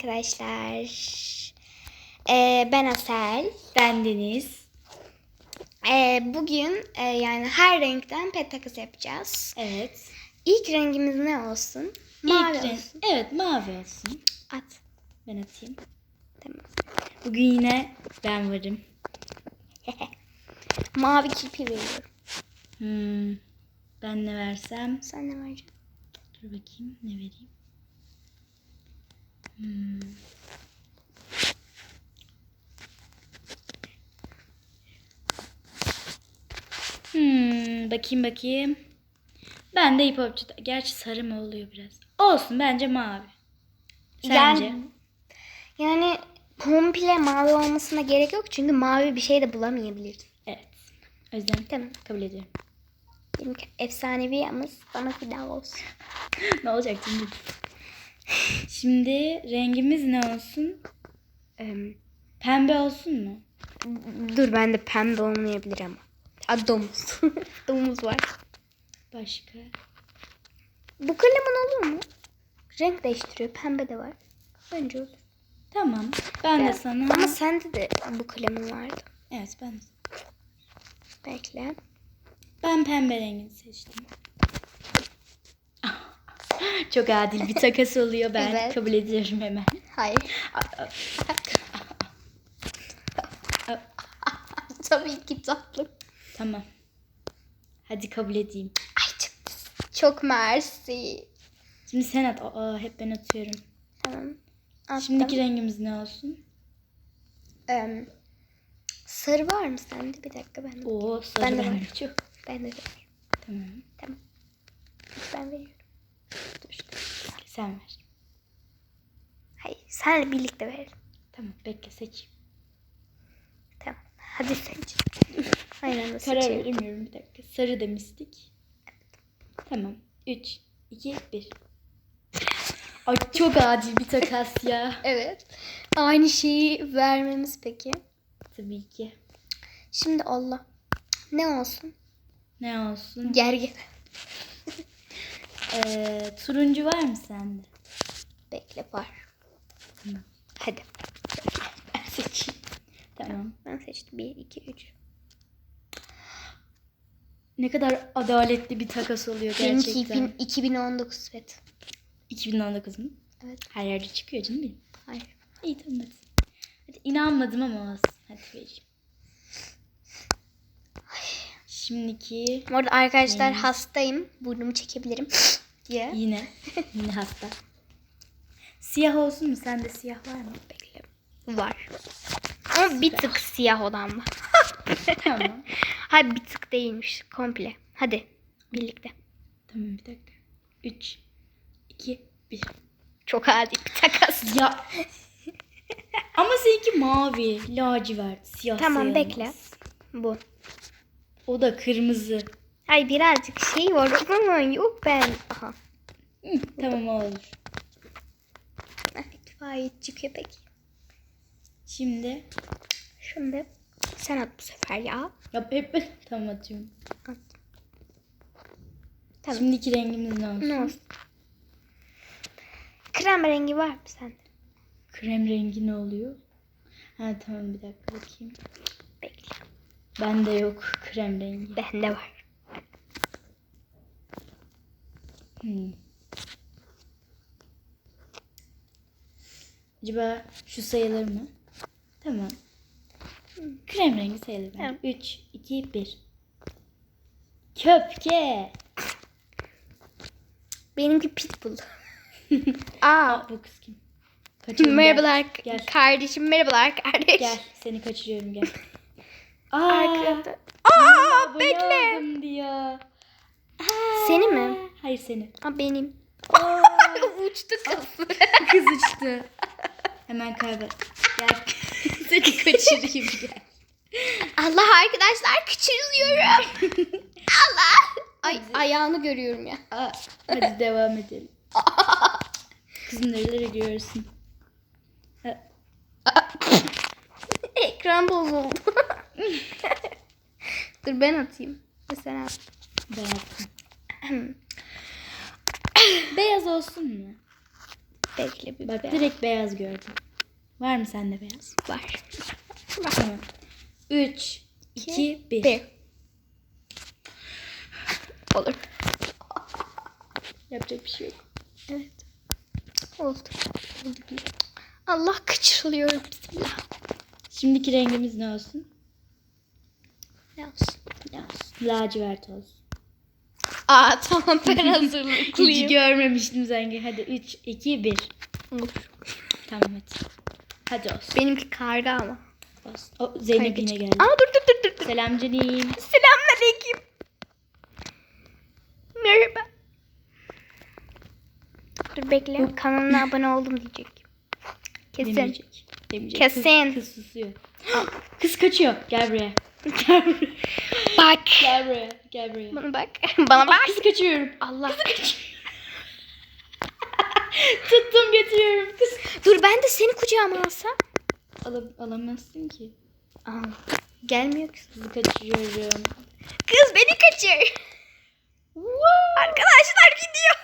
arkadaşlar. Ee, ben Asel. Ben Deniz. Ee, bugün e, yani her renkten pet takası yapacağız. Evet. İlk rengimiz ne olsun? Mavi İlk renk- olsun. Evet mavi olsun. At. Ben atayım. Tamam. Bugün yine ben varım. Mavi kirpi veriyorum. Hmm. Ben ne versem? Sen ne vereceksin? Dur bakayım ne vereyim. Hmm. Hmm, bakayım bakayım. Ben de hipopçu. Gerçi sarı mı oluyor biraz? Olsun bence mavi. Sence? Yani, yani komple mavi olmasına gerek yok çünkü mavi bir şey de bulamayabilirdim. Evet. O yüzden Tamam. kabul ediyorum. Benimki efsanevi ama bana fida olsun. ne olacak şimdi? Şimdi rengimiz ne olsun? Ee, Pembe olsun mu? dur ben de pembe olmayabilir ama. Aa, domuz. domuz var. Başka? Bu kalemin olur mu? Renk değiştiriyor. Pembe de var. Bence olur. Tamam. Ben de sana... Ama sende de bu kalemin vardı. Evet ben de. Bekle. Ben pembe rengini seçtim. Çok adil bir takas oluyor. Ben Evet. kabul ediyorum hemen. Hayır. Tabii ki tatlım. Tamam. Hadi kabul edeyim. Ay çok, çok mersi. Şimdi sen at. Aa, hep ben atıyorum. Tamam. Attım. Şimdiki rengimiz ne olsun? Em, sarı var mı sende? Bir dakika ben de. Oo sarı Ben de var. çok. Ben de Tamam. Tamam. Ben veriyorum. Dur. Sen ver. Hayır. Senle birlikte verelim. Tamam bekle seç. Tamam. Hadi seç. Aynen öyle Karar seçelim. veremiyorum bir dakika. Sarı demiştik. Tamam. 3, 2, 1. Ay çok adil bir takas ya. Evet. Aynı şeyi vermemiz peki. Tabii ki. Şimdi Allah. Ne olsun? Ne olsun? Gerge. Ee, turuncu var mı sende? Bekle var. Tamam. Hadi. Ben seçeyim. Tamam. Ben seçtim. 1, 2, 3. Ne kadar adaletli bir takas oluyor Benimki gerçekten. 2000, 2019 evet. 2019 mu? Evet. Her yerde çıkıyor canım benim. Hayır. İyi tamam hadi. Hadi inanmadım ama olsun. Hadi vereyim. Şimdiki Bu arada arkadaşlar Hmm. hastayım. Burnumu çekebilirim. diye. yine yine hasta. Siyah olsun mu? Sende siyah var mı? Bekle. Var. Ama bir tık siyah olan var. tamam. Hayır bir tık değilmiş. Komple. Hadi. Birlikte. Tamam bir dakika. 3 2 1. Çok adil bir takas. Ya ama seninki mavi, lacivert, siyah Tamam sayılmaz. bekle. Bu. O da kırmızı. Ay birazcık şey var ama yok ben. Aha. Hı, tamam olur. İtfaiyeci köpek. Şimdi Şimdi sen at bu sefer ya. yap hep ben tamam atıyorum. At. Tamam. Şimdiki rengimiz ne olsun? Ne olsun? Krem rengi var mı sende? Krem rengi ne oluyor? Ha tamam bir dakika bakayım. Bende yok krem rengi. Bende var. Hmm. Acaba şu sayılır mı? Tamam. Krem rengi sayılır Tamam. bence. 3, 2, 1. Köpke. Benimki pitbull. Aa. Bu kız kim? Kaçıyorum, merhabalar. Gel. kardeşim. Merhabalar kardeş. gel. Seni kaçırıyorum gel. Aa, Arkada. Aa, Aa bekle. diyor. Seni mi? Hayır seni. Aa benim. Aa, Uçtu kız. kız uçtu. Hemen kaybet. Gel. seni kaçırayım gel. Allah arkadaşlar küçülüyorum. Allah. Ay ayağını görüyorum ya. Aa, hadi devam edelim. Kızım nerelere görüyorsun? Ha, Ekran bozuldu. Dur ben atayım. Mesela. Ben. Beyaz olsun mu? Bekle bir Bak be- direkt beyaz gördüm. Var mı sende beyaz? var. Tamam. 3, 2, 1. Bir. Olur. Yapacak bir şey yok. Evet. Oldu. Oldu. Allah kaçırılıyorum. Bismillah. Şimdiki rengimiz ne olsun? Ne olsun? Lacivert olsun. Aa tamam ben Hiç hazırlıklıyım. görmemiştim rengi. Hadi 3, 2, 1. Olur. Tamam hadi. Hadi olsun. Benimki karga ama. olsun. O, Zeynep yine geldi. Aa dur dur dur dur. Selam canım. Selamünaleyküm. Merhaba. Dur bekle. Kanalına abone oldum diyecek. Kesin. Demeyecek. Demeyecek. Kesin. Kız, kız susuyor. Kız kaçıyor. Gel buraya. Bak. Gel buraya. Gel buraya. Bana bak. Bana bak. Kız kaçıyorum. Allah. Tuttum götürüyorum. Kız. Dur ben de seni kucağıma alsam. Alam alamazsın ki. Aa, gelmiyor ki. Kızı kaçırıyorum. Kız beni kaçır. Arkadaşlar gidiyor.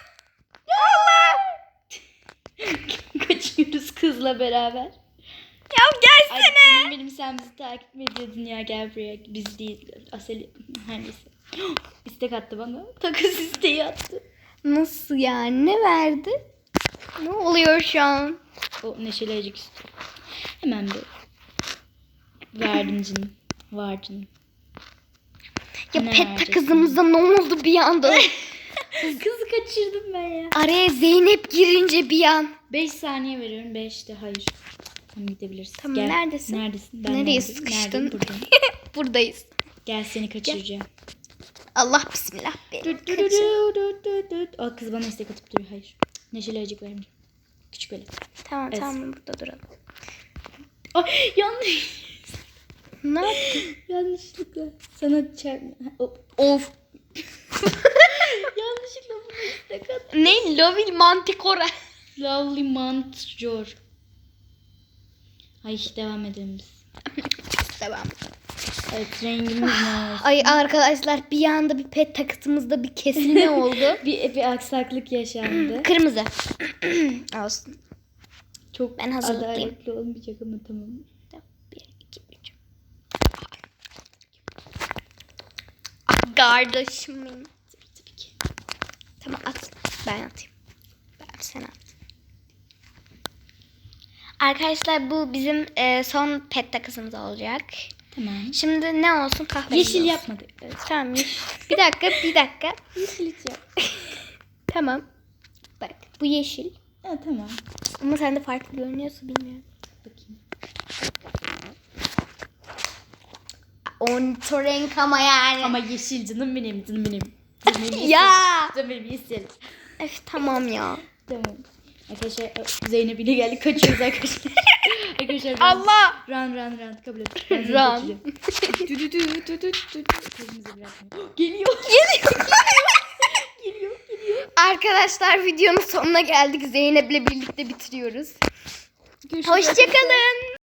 Allah. Kaçıyoruz kızla beraber. Ya Ay gelsene. benim, benim sen bizi takip mi ediyordun ya gel buraya. Biz değil. Aseli her neyse. İstek attı bana. Takas isteği attı. Nasıl ya? Ne verdi? Ne oluyor şu an? O neşeli acık istiyor. Hemen bir. Verdin canım. Var canım. Ya Ne pet vereceksin? kızımıza ne oldu bir anda? Kızı kaçırdım ben ya. Araya Zeynep girince bir an. 5 saniye veriyorum. 5 de hayır. Tamam gidebilirsin. Tamam, neredesin? Neredesin? Nereye neredeyim? sıkıştın? Buradayım. Buradayız. Gel seni kaçıracağım. Allah bismillah beni Düt düt kaçır. düt düt düt düt. O kız bana istek atıp duruyor. Hayır. Neşeli acık vermeyeceğim. Küçük öyle. Tamam Evet. tamam burada duralım. Ay yanlış. Ne yaptın? Yanlışlıkla. Sana çarpma. Of. Yanlışlıkla bunu istek attım. Ne? Lovil Manticora. Lovely Montjor. Ay devam edelim biz. Devam. Evet rengimiz ne olsun? Ay arkadaşlar bir anda bir pet takıtımızda bir kesilme oldu. Bir, bir aksaklık yaşandı. Kırmızı. Olsun. Çok Ben hazırlıklıyım. adaletli olmayacak ama tamam. Bir, iki, üç. Ah, Kardeşim benim. Tabii ki. Tamam at. Ben atayım. Ben sen at. Arkadaşlar bu bizim e, son pet takısımız olacak. Tamam. Şimdi ne olsun kahverengi Yeşil olsun. yapmadık. Evet, tamam. Bir dakika bir dakika. Yeşil hiç yap. Tamam. Bak bu yeşil. Ha, tamam. Ama sende farklı görünüyorsa bilmiyorum. Bakayım. On renk ama yani. Ama yeşil canım benim, canım benim. Canım benim yeşil. ya. Canım benim yeşil. Öf, tamam ya. Tamam. Arkadaşlar Zeynep ile geldik. Kaçıyoruz arkadaşlar. arkadaşlar. Allah. Run run run. Kabul et. Run. Dü dü dü dü dü dü. Geliyor. Geliyor. Geliyor. Arkadaşlar videonun sonuna geldik. Zeynep'le birlikte bitiriyoruz. Görüşürüz. Hoşçakalın.